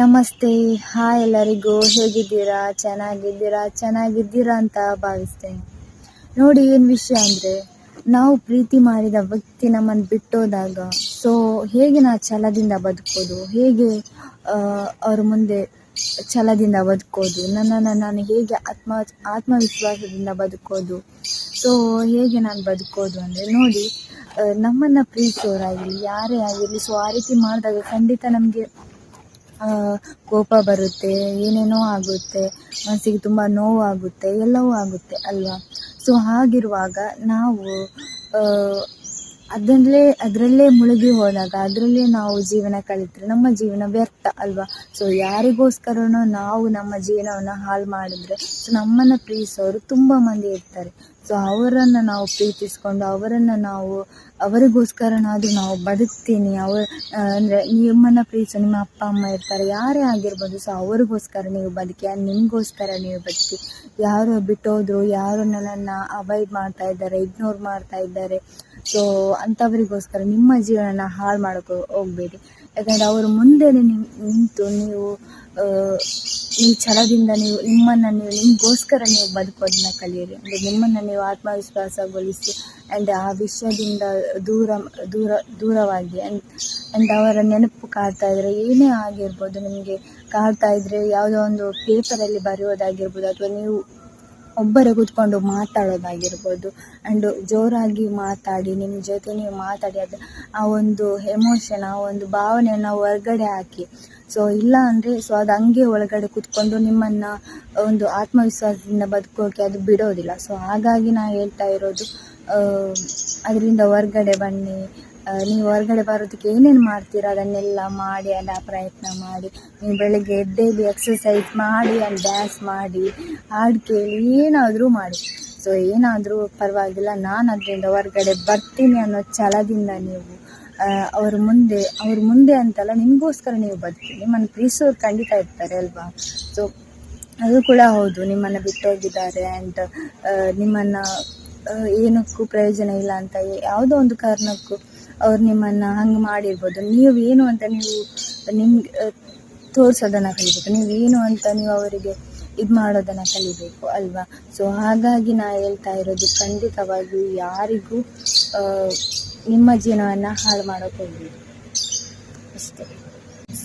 ನಮಸ್ತೆ. ಹಾಯ್ ಎಲ್ಲರಿಗೂ. ಹೇಗಿದ್ದೀರಾ? ಚೆನ್ನಾಗಿದ್ದೀರಾ? ಚೆನ್ನಾಗಿದ್ದೀರಾ ಅಂತ ಭಾವಿಸ್ತೇನೆ. ನೋಡಿ, ಏನು ವಿಷಯ ಅಂದರೆ, ನಾವು ಪ್ರೀತಿ ಮಾಡಿದ ವ್ಯಕ್ತಿ ನಮ್ಮನ್ನು ಬಿಟ್ಟೋದಾಗ ಸೊ ಹೇಗೆ ನಾವು ಛಲದಿಂದ ಬದುಕೋದು ಹೇಗೆ ಅವ್ರ ಮುಂದೆ ಛಲದಿಂದ ಬದುಕೋದು ನನ್ನನ್ನು ನಾನು ಹೇಗೆ ಆತ್ಮ, ಆತ್ಮವಿಶ್ವಾಸದಿಂದ ಬದುಕೋದು ಸೊ ಹೇಗೆ ನಾನು ಬದುಕೋದು ಅಂದರೆ, ನೋಡಿ ನಮ್ಮನ್ನು ಪ್ರೀತಿಸೋರಾಗಿರಲಿ ಯಾರೇ ಆಗಿರಲಿ ಸೊ ಆ ರೀತಿ ಮಾಡಿದಾಗ ಖಂಡಿತ ನಮಗೆ ಕೋಪ ಬರುತ್ತೆ ಏನೇನೋ ಆಗುತ್ತೆ ಮನಸ್ಸಿಗೆ ತುಂಬ ನೋವಾಗುತ್ತೆ ಎಲ್ಲವೂ ಆಗುತ್ತೆ ಅಲ್ವಾ? ಸೊ ಹಾಗಿರುವಾಗ ನಾವು ಅದರಲ್ಲೇ ಅದರಲ್ಲೇ ಮುಳುಗಿ ಹೋದಾಗ, ಅದರಲ್ಲೇ ನಾವು ಜೀವನ ಕಳೆದ್ರೆ ನಮ್ಮ ಜೀವನ ವ್ಯರ್ಥ ಅಲ್ವಾ? ಸೊ ಯಾರಿಗೋಸ್ಕರನೋ ನಾವು ನಮ್ಮ ಜೀವನವನ್ನು ಹಾಳು ಮಾಡಿದ್ರೆ ಸೊ ನಮ್ಮನ್ನು ಪ್ರೀತಿಸೋರು ತುಂಬ ಮಂದಿ ಇರ್ತಾರೆ. ಸೊ ಅವರನ್ನು ನಾವು ಪ್ರೀತಿಸ್ಕೊಂಡು, ಅವರನ್ನು ನಾವು, ಅವರಿಗೋಸ್ಕರನಾದರೂ ನಾವು ಬದುಕ್ತೀನಿ. ಅವ ಅಂದರೆ ನಿಮ್ಮನ್ನು ಪ್ರೀತಿಸೋ ನಿಮ್ಮ ಅಪ್ಪ, ಅಮ್ಮ ಇರ್ತಾರೆ, ಯಾರೇ ಆಗಿರ್ಬೋದು ಸೊ ಅವರಿಗೋಸ್ಕರ ನೀವು ಬದುಕಿ ನಿಮಗೋಸ್ಕರ ನೀವು ಬದುಕಿ. ಯಾರು ಬಿಟ್ಟೋದ್ರು, ಯಾರು ನನ್ನನ್ನು ಅವಾಯ್ಡ್ ಮಾಡ್ತಾ ಇದ್ದಾರೆ ಇಗ್ನೋರ್ ಮಾಡ್ತಾ ಇದ್ದಾರೆ ಸೊ ಅಂಥವರಿಗೋಸ್ಕರ ನಿಮ್ಮ ಜೀವನನ ಹಾಳು ಮಾಡೋಕ್ಕೆ ಹೋಗಬೇಡಿ. ಯಾಕಂದರೆ ಅವರು ಮುಂದೆ ನಿಂತು ನೀವು ನೀವು ಛಲದಿಂದ ನೀವು ನಿಮ್ಮನ್ನು ನೀವು, ನಿಮಗೋಸ್ಕರ ನೀವು ಬದುಕೋದನ್ನ ಕಲಿಯಿರಿ. ಅಂದರೆ ನಿಮ್ಮನ್ನು ನೀವು ಆತ್ಮವಿಶ್ವಾಸಗೊಳಿಸಿ ಆ್ಯಂಡ್ ಆ ವಿಷಯದಿಂದ ದೂರ ದೂರ, ದೂರವಾಗಿ ಆ್ಯಂಡ್ ಆ್ಯಂಡ್ ಅವರ ನೆನಪು ಕಾಡ್ತಾ ಇದ್ದರೆ ಏನೇ ಆಗಿರ್ಬೋದು, ನಿಮಗೆ ಕಾಡ್ತಾ ಇದ್ದರೆ ಯಾವುದೋ ಒಂದು ಪೇಪರಲ್ಲಿ ಬರೆಯೋದಾಗಿರ್ಬೋದು, ಅಥವಾ ನೀವು ಒಬ್ಬರೇ ಕೂತ್ಕೊಂಡು ಮಾತಾಡೋದಾಗಿರ್ಬೋದು. ಆ್ಯಂಡ್ ಜೋರಾಗಿ ಮಾತಾಡಿ ನಿಮ್ಮ ಜೊತೆ ನೀವು ಮಾತಾಡಿ, ಅದು ಆ ಒಂದು ಎಮೋಷನ್ ಆ ಒಂದು ಭಾವನೆಯನ್ನು ಹೊರ್ಗಡೆ ಹಾಕಿ. ಸೊ ಇಲ್ಲ ಅಂದರೆ ಸೊ ಅದು ಹಂಗೆ ಒಳಗಡೆ ಕೂತ್ಕೊಂಡು ನಿಮ್ಮನ್ನು ಒಂದು ಆತ್ಮವಿಶ್ವಾಸದಿಂದ ಬದುಕೋಕೆ ಅದು ಬಿಡೋದಿಲ್ಲ. ಸೊ ಹಾಗಾಗಿ ನಾನು ಹೇಳ್ತಾ ಇರೋದು ಅದರಿಂದ ಹೊರ್ಗಡೆ ಬನ್ನಿ ನೀವು ಹೊರಗಡೆ ಬರೋದಕ್ಕೆ ಏನೇನು ಮಾಡ್ತೀರ? ಅದನ್ನೆಲ್ಲ ಮಾಡಿ ಎಲ್ಲ ಪ್ರಯತ್ನ ಮಾಡಿ. ನೀವು ಬೆಳಗ್ಗೆ ಎದ್ದೇಳಿ ಎಕ್ಸಸೈಸ್ ಮಾಡಿ ಅಲ್ಲಿ ಡ್ಯಾನ್ಸ್ ಮಾಡಿ. ಹಾಡು ಕೇಳಿ ಏನಾದರೂ ಮಾಡಿ. ಸೊ ಏನಾದರೂ ಪರವಾಗಿಲ್ಲ. ನಾನು ಅದರಿಂದ ಹೊರಗಡೆ ಬರ್ತೀನಿ ಅನ್ನೋ ಛಲದಿಂದ ನೀವು ಅವ್ರ ಮುಂದೆ ಅವ್ರ ಮುಂದೆ ಅಂತಲ್ಲ ನಿಮಗೋಸ್ಕರ ನೀವು ಬದುಕಿ ನಿಮ್ಮನ್ನು ಪ್ರೀಸೋರು ಖಂಡಿತ ಇರ್ತಾರೆ ಅಲ್ವಾ? ಸೊ ಅದು ಕೂಡ ಹೌದು. ನಿಮ್ಮನ್ನು ಬಿಟ್ಟೋಗಿದ್ದಾರೆ ಆ್ಯಂಡ್ ನಿಮ್ಮನ್ನು ಏನಕ್ಕೂ ಪ್ರಯೋಜನ ಇಲ್ಲ ಅಂತ. ಯಾವುದೋ ಒಂದು ಕಾರಣಕ್ಕೂ ಅವ್ರು ನಿಮ್ಮನ್ನು ಹಂಗೆ ಮಾಡಿರ್ಬೋದು. ನೀವು ಏನು ಅಂತ ನೀವು ನಿಮ್ಗೆ ತೋರಿಸೋದನ್ನು ಕಲಿಬೇಕು. ನೀವು ಏನು ಅಂತ ನೀವು ಅವರಿಗೆ ಇದು ಮಾಡೋದನ್ನು ಕಲಿಬೇಕು ಅಲ್ವಾ? ಸೊ ಹಾಗಾಗಿ ನಾ ಹೇಳ್ತಾ ಇರೋದು ಖಂಡಿತವಾಗಿಯೂ ಯಾರಿಗೂ ನಿಮ್ಮ ಜೀವನವನ್ನು ಹಾಳು ಮಾಡೋಕೆ ಹೋಗಬೇಡಿ. ಅಷ್ಟೇ.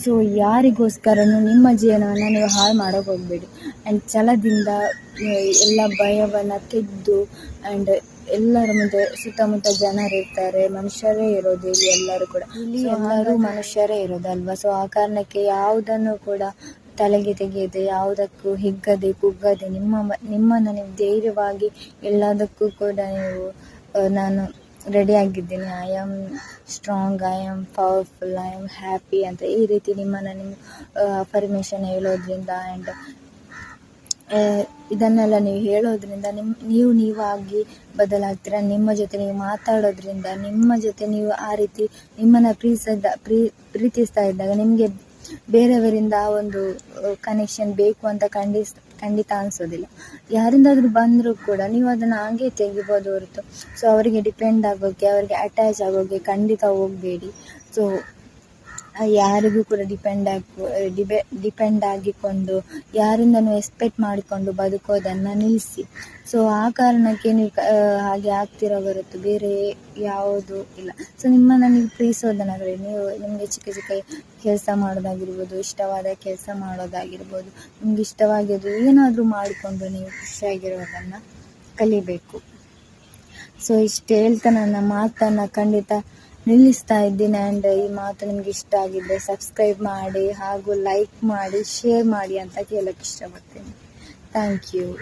ಸೊ ಯಾರಿಗೋಸ್ಕರನೂ ನಿಮ್ಮ ಜೀವನವನ್ನು ನೀವು ಹಾಳು ಮಾಡೋಕೆ ಹೋಗಬೇಡಿ. ಆ್ಯಂಡ್ ಛಲದಿಂದ ಎಲ್ಲ ಭಯವನ್ನು ತೆಗೆದು ಆ್ಯಂಡ್ ಎಲ್ಲರ ಮುಂದೆ ಸುತ್ತಮುತ್ತ ಜನರಿರ್ತಾರೆ ಮನುಷ್ಯರೇ ಇರೋದು ಇಲ್ಲಿ ಎಲ್ಲರೂ ಕೂಡ. ಇಲ್ಲಿ ಎಲ್ಲರೂ ಮನುಷ್ಯರೇ ಇರೋದಲ್ವಾ? ಸೊ ಆ ಕಾರಣಕ್ಕೆ ಯಾವುದನ್ನು ಕೂಡ ತಲೆಗೆ ತೆಗೆಯದೆ ಯಾವುದಕ್ಕೂ ಹಿಗ್ಗದೆ ಕುಗ್ಗದೆ ನಿಮ್ಮ ನಿಮ್ಮನ್ನು ನೀವು ಧೈರ್ಯವಾಗಿ ಎಲ್ಲದಕ್ಕೂ ಕೂಡ ನೀವು ನಾನು ರೆಡಿಯಾಗಿದ್ದೀನಿ I am strong I am powerful I am happy ಅಂತ ಈ ರೀತಿ ನಿಮ್ಮನ್ನು ನಿಮ್ಮ ಅಫರ್ಮೇಷನ್ ಹೇಳೋದ್ರಿಂದ ಆ್ಯಂಡ್ ಇದನ್ನೆಲ್ಲ ನೀವು ಹೇಳೋದ್ರಿಂದ ನಿಮ್ಮ ನೀವು ನೀವಾಗಿ ಬದಲಾಗ್ತೀರಾ? ನಿಮ್ಮ ಜೊತೆ ನೀವು ಮಾತಾಡೋದ್ರಿಂದ ನಿಮ್ಮ ಜೊತೆ ನೀವು ಆ ರೀತಿ ನಿಮ್ಮನ್ನು ಪ್ರೀತಿಸಿದ ಪ್ರೀ, ಪ್ರೀತಿಸ್ತಾ ಇದ್ದಾಗ ನಿಮಗೆ ಬೇರೆಯವರಿಂದ ಆ ಒಂದು ಕನೆಕ್ಷನ್ ಬೇಕು ಅಂತ ಖಂಡಿಸ್, ಖಂಡಿತ ಅನಿಸೋದಿಲ್ಲ. ಯಾರಿಂದಾದರೂ ಬಂದರೂ ಕೂಡ ನೀವು ಅದನ್ನು ಹಾಗೆ ತೆಗಿಬೋದು ಹೊರತು. ಸೊ ಅವರಿಗೆ ಡಿಪೆಂಡ್ ಆಗೋಕ್ಕೆ ಅವರಿಗೆ ಅಟ್ಯಾಚ್ ಆಗೋಕ್ಕೆ ಖಂಡಿತ ಹೋಗಬೇಡಿ. ಸೊ ಯಾರಿಗೂ ಕೂಡ ಡಿಪೆಂಡ್ ಆಗಿ ಡಿಬೆ ಡಿಪೆಂಡ್ ಆಗಿಕೊಂಡು, ಯಾರಿಂದನೂ ಎಕ್ಸ್ಪೆಕ್ಟ್ ಮಾಡಿಕೊಂಡು ಬದುಕೋದನ್ನು ನಿಲ್ಲಿಸಿ ಸೊ ಆ ಕಾರಣಕ್ಕೆ ನೀವು ಹಾಗೆ ಆಗ್ತಿರೋ ಹೊರತು ಬೇರೆ ಯಾವುದು ಇಲ್ಲ. ಸೊ ನಿಮ್ಮ ನೀವು ಪ್ರೀತಿಸೋದನ್ನು ಕಲಿ ನೀವು ನಿಮಗೆ ಚಿಕ್ಕ ಚಿಕ್ಕ ಕೆಲಸ ಮಾಡೋದಾಗಿರ್ಬೋದು, ಇಷ್ಟವಾದ ಕೆಲಸ ಮಾಡೋದಾಗಿರ್ಬೋದು, ನಿಮ್ಗೆ ಇಷ್ಟವಾಗಿದ್ದು ಏನಾದರೂ ಮಾಡಿಕೊಂಡು ನೀವು ಖುಷಿಯಾಗಿರೋದನ್ನು ಕಲಿಬೇಕು. ಸೊ ಇಷ್ಟು ಹೇಳ್ತಾ ನನ್ನ ಮಾತನ್ನು ಖಂಡಿತ ನಿಲ್ಲಿಸ್ತಾ ಇದ್ದೀನಿ ಆ್ಯಂಡ್ ಈ ಮಾತು ನಿಮ್ಗೆ ಇಷ್ಟ ಆಗಿದ್ದರೆ ಸಬ್ಸ್ಕ್ರೈಬ್ ಮಾಡಿ ಹಾಗೂ ಲೈಕ್ ಮಾಡಿ ಶೇರ್ ಮಾಡಿ ಅಂತ ಕೇಳೋಕ್ಕೆ ಇಷ್ಟಪಡ್ತೀನಿ. Thank you